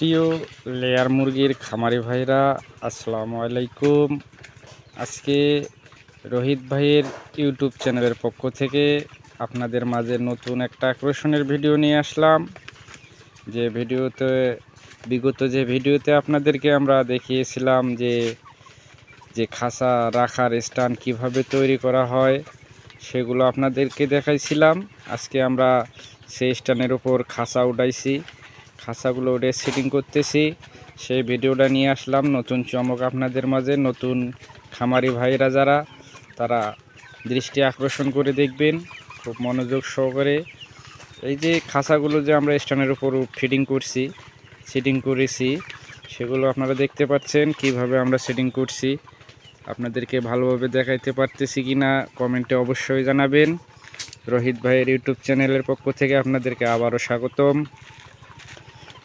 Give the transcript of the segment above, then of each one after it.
প্রিয় লেয়ার মুরগির খামারি ভাইরা, আসসালামু আলাইকুম। আজকে রোহিত ভাইয়ের ইউটিউব চ্যানেলের পক্ষ থেকে আপনাদের মাঝে নতুন একটা আকর্ষণের ভিডিও নিয়ে আসলাম। যে ভিডিওতে, বিগত যে ভিডিওতে আপনাদেরকে আমরা দেখিয়েছিলাম যে যে খাঁচা রাখার স্টান কীভাবে তৈরি করা হয়, সেগুলো আপনাদেরকে দেখাইছিলাম। আজকে আমরা সেই স্টানের উপর খাঁচা উঠাইছি। খাঁচাগুলো উঠে সেটিং করতেছি। সেই ভিডিওটা নিয়ে আসলাম। নতুন চমক আপনাদের মাঝে, নতুন খামারি ভাইরা যারা, তারা দৃষ্টি আকর্ষণ করে দেখবেন, খুব মনোযোগ সহকারে। এই যে খাঁচাগুলো যে আমরা স্ট্যান্ডের উপর ফিটিং করছি সেটিং করেছি, সেগুলো আপনারা দেখতে পাচ্ছেন, কীভাবে আমরা সেটিং করছি। আপনাদেরকে ভালোভাবে দেখাইতে পারতেছি কি না কমেন্টে অবশ্যই জানাবেন। রোহিত ভাইয়ের ইউটিউব চ্যানেলের পক্ষ থেকে আপনাদেরকে আবারও স্বাগতম।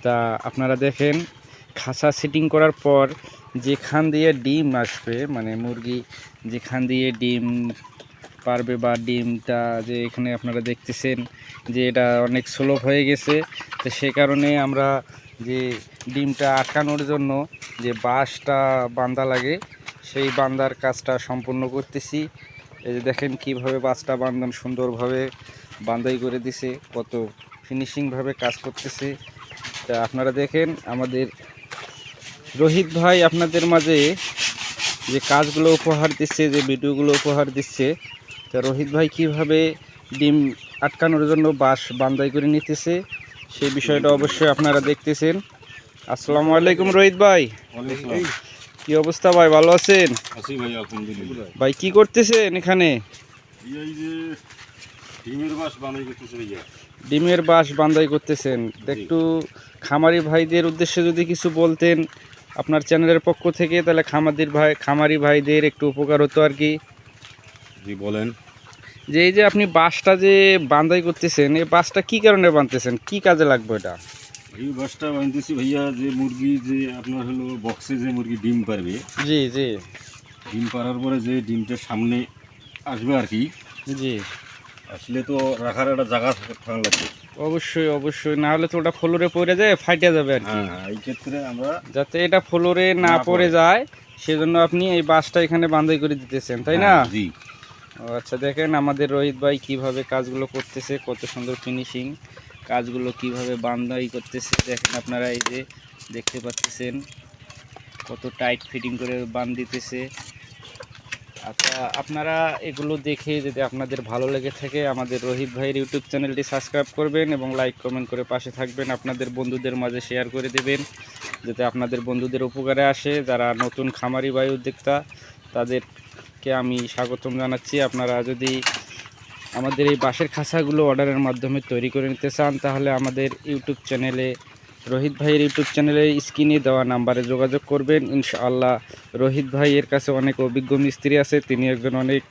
তা আপনারা দেখেন, খাসা সেটিং করার পর যেখান দিয়ে ডিম আসবে মানে মুরগি যেখান দিয়ে ডিম পারবে বা ডিমটা যে এখানে আপনারা দেখতেছেন যে এটা অনেক স্লো হয়ে গেছে, তো সে কারণে আমরা যে ডিমটা আটকানোর জন্য যে বাঁশটা বান্ধা লাগে, সেই বান্দার কাজটা সম্পূর্ণ করতেছি। এই যে দেখেন কীভাবে বাঁশটা বান্ধন সুন্দরভাবে বান্ধাই করে দিছে, কত ফিনিশিংভাবে কাজ করতেছে। তা আপনারা দেখেন আমাদের রোহিত ভাই আপনাদের মাঝে যে কাজগুলো উপহার দিচ্ছে যে ভিডিওগুলো উপহার দিচ্ছে তা রোহিত ভাই কীভাবে ডিম আটকানোর জন্য বাঁশ বান্দাই করে নিতেছে সেই বিষয়টা অবশ্যই আপনারা দেখতেছেন। আসসালামু আলাইকুম রোহিত ভাই। কি অবস্থা ভাই ভালো আছেন? ভাই কি করতেছেন এখানে? ডিমের বাস বানাই করতেছে ভাইয়া ডিমের বান্দাই করতেছেন। একটু খামারি ভাইদের উদ্দেশ্যে যদি কিছু বলতেন আপনার চ্যানেলের পক্ষ থেকে তাহলে খামারির ভাই খামারি ভাইদের একটু উপকার হতো আর কি। জি বলেন। যে এই যে আপনি বাঁশটা যে বান্দাই করতেছেন এই বাঁশটা কি কারণে বানতেছেন? কি কাজে লাগবে এটা? এই বাসটা বানতেছি ভাইয়া যে মুরগি যে আপনার হলো বক্সে যে মুরগি ডিম পারবে জি জি। ডিম পারার পরে যে ডিমটা সামনে আসবে আর কি জি। আসলে তো রাখার একটা জায়গা থাকা লাগবে। অবশ্যই অবশ্যই। না হলে তো ওটা ফ্লোরে পড়ে যায় ফাইটে যাবে আর কি। হ্যাঁ এই ক্ষেত্রে আমরা যাতে এটা ফ্লোরে না পড়ে। যায় সেজন্য আপনি এই বাঁশটা এখানে বান্দাই করে দিতেছেন তাই না? হ্যাঁ, জি। আচ্ছা দেখেন আমাদের রোহিত ভাই কীভাবে কাজগুলো করতেছে কত সুন্দর ফিনিশিং কাজগুলো কীভাবে বান্ধাই করতেছে দেখেন আপনারা এই যে দেখতে পাচ্ছেন কত টাইট ফিটিং করে বান দিতেছে। আচ্ছা আপনারা এগুলো দেখে যদি আপনাদের ভালো লেগে থাকে, আমাদের রোহিত ভাইয়ের ইউটিউব চ্যানেলটি সাবস্ক্রাইব করবেন এবং লাইক, কমেন্ট করে পাশে থাকবেন। আপনাদের বন্ধুদের মাঝে শেয়ার করে দেবেন, যাতে আপনাদের বন্ধুদের উপকারে আসে। যারা নতুন খামারি বায়ু উদ্যোক্তা, তাদেরকে আমি স্বাগতম জানাচ্ছি। আপনারা যদি আমাদের এই বাঁশের খাঁচাগুলো অর্ডারের মাধ্যমে তৈরি করে নিতে চান, তাহলে আমাদের ইউটিউব চ্যানেলে রোহিত ভাইয়ের ইউটিউব চ্যানেলের স্ক্রিনে দেওয়া নাম্বারে যোগাযোগ করবেন। ইনশাআল্লাহ রোহিত ভাইয়ের কাছে অনেক অভিজ্ঞ মিস্ত্রি আছে। তিনি একজন অনেক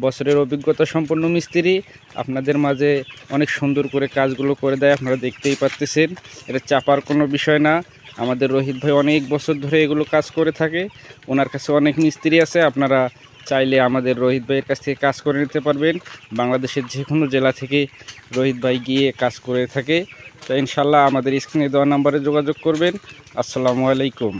বছরের অভিজ্ঞতা সম্পন্ন মিস্ত্রি। আপনাদের মাঝে অনেক সুন্দর করে কাজগুলো করে দেয়, আপনারা দেখতেই পাচ্তেছেন। এটা চাপার কোনো বিষয় না। আমাদের রোহিত ভাই অনেক বছর ধরে এগুলো কাজ করে থাকে। ওনার কাছে অনেক মিস্ত্রি আছে। আপনারা চাইলে আমাদের রোহিত ভাইয়ের কাছ থেকে কাজ করে নিতে পারবেন। বাংলাদেশের যে কোনো জেলা থেকে রোহিত ভাই গিয়ে কাজ করে থাকে। তো ইনশাল্লাহ আমাদের স্ক্রিনে দেওয়া নাম্বারে যোগাযোগ করবেন। আসসালামু আলাইকুম।